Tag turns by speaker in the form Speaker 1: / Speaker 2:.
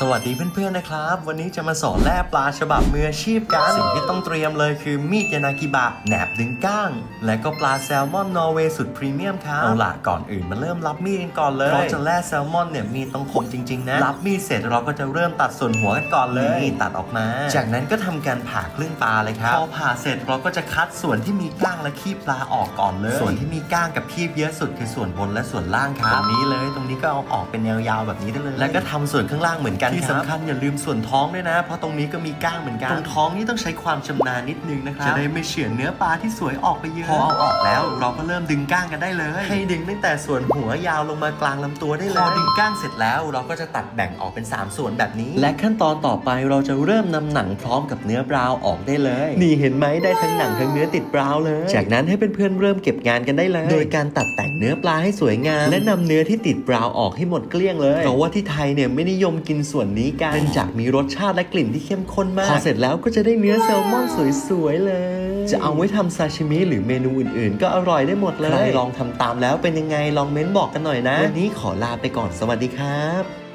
Speaker 1: สวัสดีเพื่อนๆนะครับ วันนี้จะมาสอนแล่ปลาฉบับมืออาชีพกัน สิ่งที่ต้องเตรียมเลยคือมีดยานากิบะแหนบดึงก้าง และก็ปลาแซลมอนนอร์เวย์สุดพรีเมียมครับเอาล่ะก่อนอื่นมาเริ่มรับมีดกันก่อนเลยเราจะแล่แซลมอนเนี่ยมีดต้องคมจริงๆนะรับมีดเสร็จเราก็จะเริ่มตัดส่วนหัวกันก่อนเลยนี่ตัดออกมา จากนั้นก็ทำการผ่าครึ่งปลาเลยครับพอผ่าเสร็จเราก็จะคัดส่วนที่มีก้างและขี้ปลาออกก่อนเลย ส่วนที่มีก้างกับขี้เยอะสุดคือส่วนบนและส่วนล่างครับตรงนี้เลย ตรงนี้ก็เอาออกเป็นแนวยาวแบบนี้ได้เลย แล้วก็ทำส่วนข้างล่างเหมือนกันที่สำคัญอย่าลืมส่วนท้องด้วยนะ เพราะตรงนี้ก็มีก้างเหมือนกันตรงท้องนี่ต้องใช้ความชำนาญนิดนึงนะครับจะได้ไม่เฉือนเนื้อปลาที่สวยออกไปเยอะพอเอาออกแล้ว เราก็เริ่มดึงก้างกันได้เลย ให้ดึงตั้งแต่ส่วนหัวยาวลงมากลางลำตัวได้เลยพอดึงก้างเสร็จแล้วเราก็จะตัดแบ่งออกเป็น 3 ส่วนแบบนี้ และขั้นตอนต่อไปเราจะเริ่มนำหนังพร้อมกับเนื้อบราวน์ออกได้เลย นี่เห็นไหมได้ทั้งหนังทั้งเนื้อติดบราวน์เลย จากนั้นให้เพื่อนๆเริ่มเก็บงานกันได้เลย โดยการตัดแต่งเนื้อปลาให้สวยงาม และนำเนื้อที่ติดบราวน์ออกให้หมดเกลี้ยงเลยเพราะว่าที่ไทยเนี่ยไม่นิยมกินส่วนนี้กันเนื่องจากมีรสชาติและกลิ่นที่เข้มข้นมากพอเสร็จแล้วก็จะได้เนื้อแซลมอนสวยๆเลย จะเอาไว้ทำซาชิมิหรือเมนูอื่นๆ ก็อร่อยได้หมดเลยใครลองทำตามแล้วเป็นยังไงลองเม้นบอกกันหน่อยนะ วันนี้ขอลาไปก่อนสวัสดีครับ